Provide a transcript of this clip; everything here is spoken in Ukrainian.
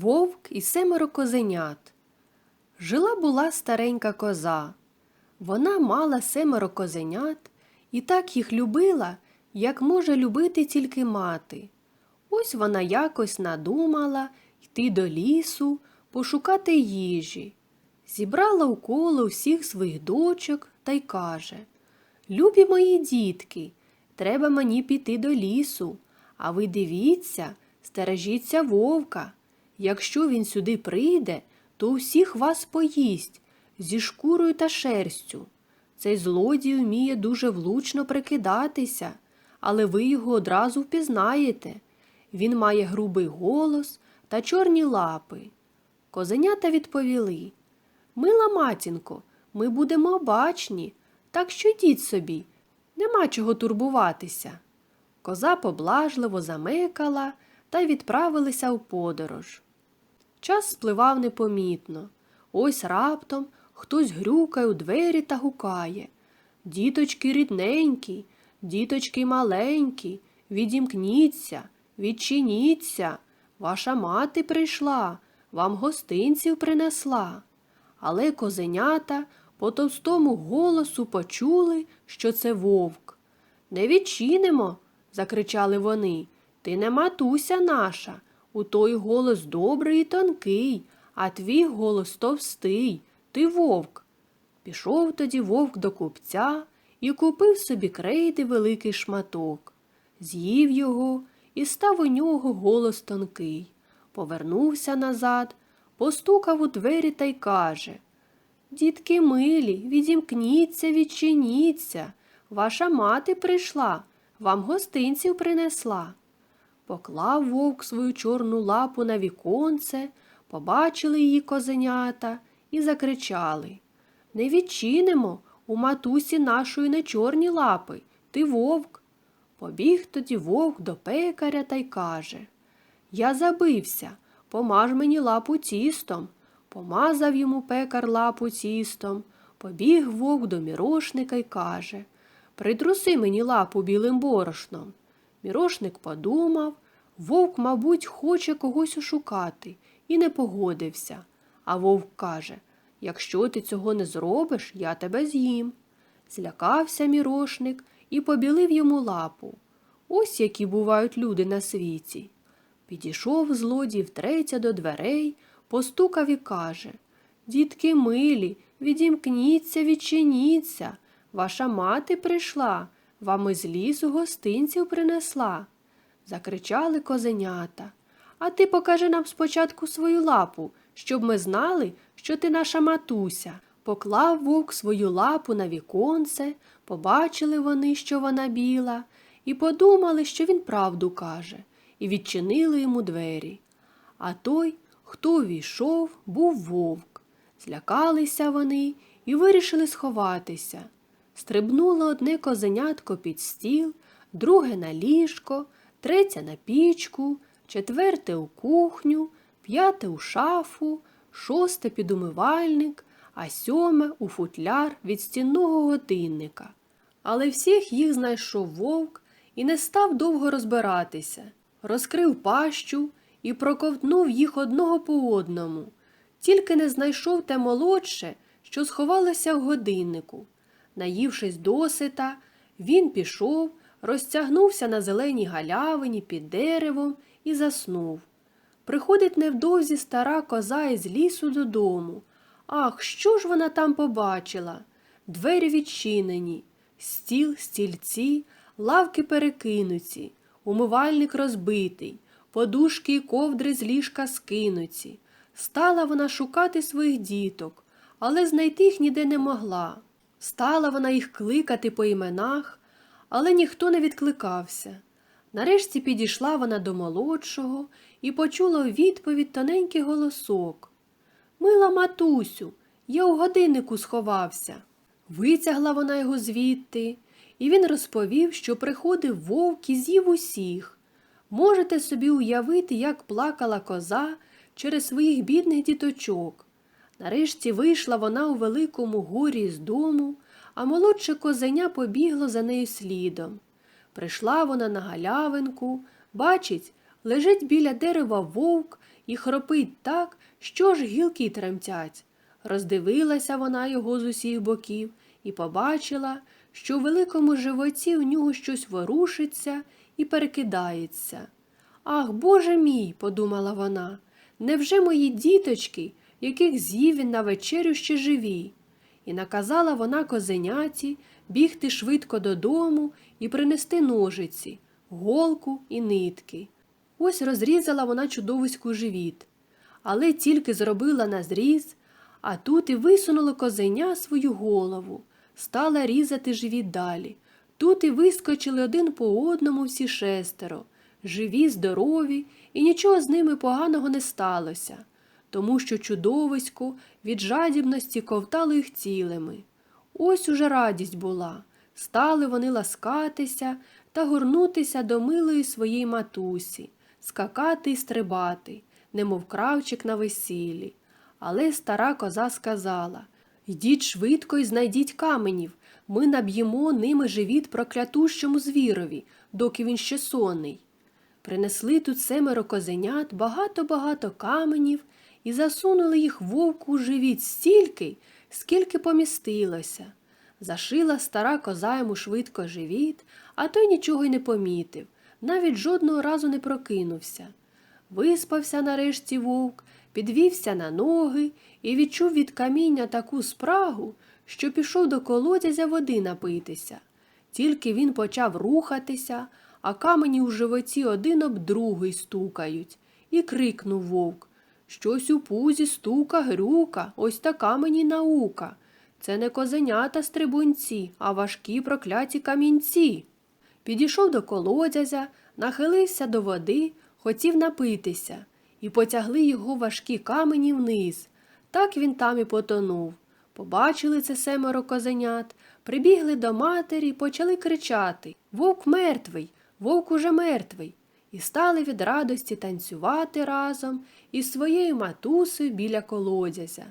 Вовк і семеро козенят. Жила була старенька коза. Вона мала семеро козенят і так їх любила, як може любити тільки мати. Ось вона якось надумала йти до лісу, пошукати їжі. Зібрала у коло всіх своїх дочок та й каже Любі мої дітки, треба мені піти до лісу, а ви дивіться, стережіться вовка. Якщо він сюди прийде, то усіх вас поїсть зі шкурою та шерстю. Цей злодій вміє дуже влучно прикидатися, але ви його одразу впізнаєте. Він має грубий голос та чорні лапи. Козенята відповіли Мила матінко, ми будемо обачні, так що йдіть собі, нема чого турбуватися. Коза поблажливо замекала та відправилися в подорож. Час спливав непомітно. Ось раптом хтось грюкає у двері та гукає. Діточки рідненькі, діточки маленькі, відімкніться, відчиніться. Ваша мати прийшла, вам гостинців принесла. Але козенята по товстому голосу почули, що це вовк. Не відчинимо, закричали вони. Ти не матуся наша. У той голос добрий і тонкий, а твій голос товстий, ти вовк. Пішов тоді вовк до купця і купив собі крейди великий шматок. З'їв його і став у нього голос тонкий. Повернувся назад, постукав у двері та й каже Дітки милі, відімкніться, відчиніться. Ваша мати прийшла, вам гостинців принесла. Поклав вовк свою чорну лапу на віконце, побачили її козенята і закричали Не відчинимо у матусі нашої не чорні лапи, ти вовк. Побіг тоді вовк до пекаря та й каже Я забився, помаж мені лапу тістом. Помазав йому пекар лапу тістом, побіг вовк до мірошника й каже Притруси мені лапу білим борошном. Мірошник подумав, вовк, мабуть, хоче когось ошукати, і не погодився. А вовк каже Якщо ти цього не зробиш, я тебе з'їм. Злякався мірошник і побілив йому лапу. Ось які бувають люди на світі. Підійшов злодій втретє до дверей, постукав і каже Дітки милі, відімкніться, відчиніться. Ваша мати прийшла, вам із лісу гостинців принесла. Закричали козенята. А ти покажи нам спочатку свою лапу, щоб ми знали, що ти наша матуся. Поклав вовк свою лапу на віконце, побачили вони, що вона біла, і подумали, що він правду каже, і відчинили йому двері. А той, хто увійшов, був вовк. Злякалися вони і вирішили сховатися. Стрибнуло одне козенятко під стіл, друге на ліжко, третє на пічку, четверте у кухню, п'яте у шафу, шосте під умивальник, а сьоме у футляр від стінного годинника. Але всіх їх знайшов вовк і не став довго розбиратися, розкрив пащу і проковтнув їх одного по одному, тільки не знайшов те молодше, що сховалося в годиннику. Наївшись досита, він пішов, розтягнувся на зеленій галявині під деревом і заснув. Приходить невдовзі стара коза із лісу додому. Ах, що ж вона там побачила? Двері відчинені, стіл, стільці, лавки перекинуті, умивальник розбитий, подушки і ковдри з ліжка скинуті. Стала вона шукати своїх діток, але знайти їх ніде не могла. Стала вона їх кликати по іменах, але ніхто не відкликався. Нарешті підійшла вона до молодшого і почула у відповідь тоненький голосок. Мила матусю, я у годиннику сховався. Витягла вона його звідти, і він розповів, що приходив вовк і з'їв усіх. Можете собі уявити, як плакала коза через своїх бідних діточок. Нарешті вийшла вона у великому горі з дому, а молодше козеня побігло за нею слідом. Прийшла вона на галявинку, бачить, Лежить біля дерева вовк і хропить так, що ж гілки тремтять. Роздивилася вона його з усіх боків і побачила, що у великому животі у нього щось ворушиться і перекидається. Ах, Боже мій, подумала вона, невже мої діточки, яких з'їв він на вечерю ще живі? І наказала вона козеняті бігти швидко додому і принести ножиці, голку і нитки. Ось розрізала вона чудовиську живіт, але тільки зробила на зріз, а тут і висунуло козеня свою голову, стала різати живіт далі. Тут і вискочили один по одному всі шестеро, живі, здорові, і нічого з ними поганого не сталося, тому що чудовисько від жадібності ковтало їх цілими. Ось уже радість була. Стали вони ласкатися та горнутися до милої своєї матусі, скакати й стрибати, немов кравчик на весіллі. Але стара коза сказала Йдіть швидко і знайдіть каменів. Ми наб'ємо ними живіт проклятущому звірові, доки він ще сонний. Принесли тут семеро козенят, багато-багато каменів і засунули їх вовку у живіт стільки, скільки помістилося. Зашила стара коза йому швидко живіт, а той нічого й не помітив, навіть жодного разу не прокинувся. Виспався нарешті вовк, підвівся на ноги і відчув від каміння таку спрагу, що пішов до колодязя води напитися. Тільки він почав рухатися, а камені у животі один об другий стукають, і крикнув вовк Щось у пузі стука, грюка, ось така мені наука. Це не козенята стрибунці, а важкі прокляті камінці. Підійшов до колодязя, нахилився до води, хотів напитися, і потягли його важкі камені вниз. Так він там і потонув. Побачили це семеро козенят, прибігли до матері, почали кричати Вовк мертвий, вовк уже мертвий. І стали від радості танцювати разом із своєю матусею біля колодязя.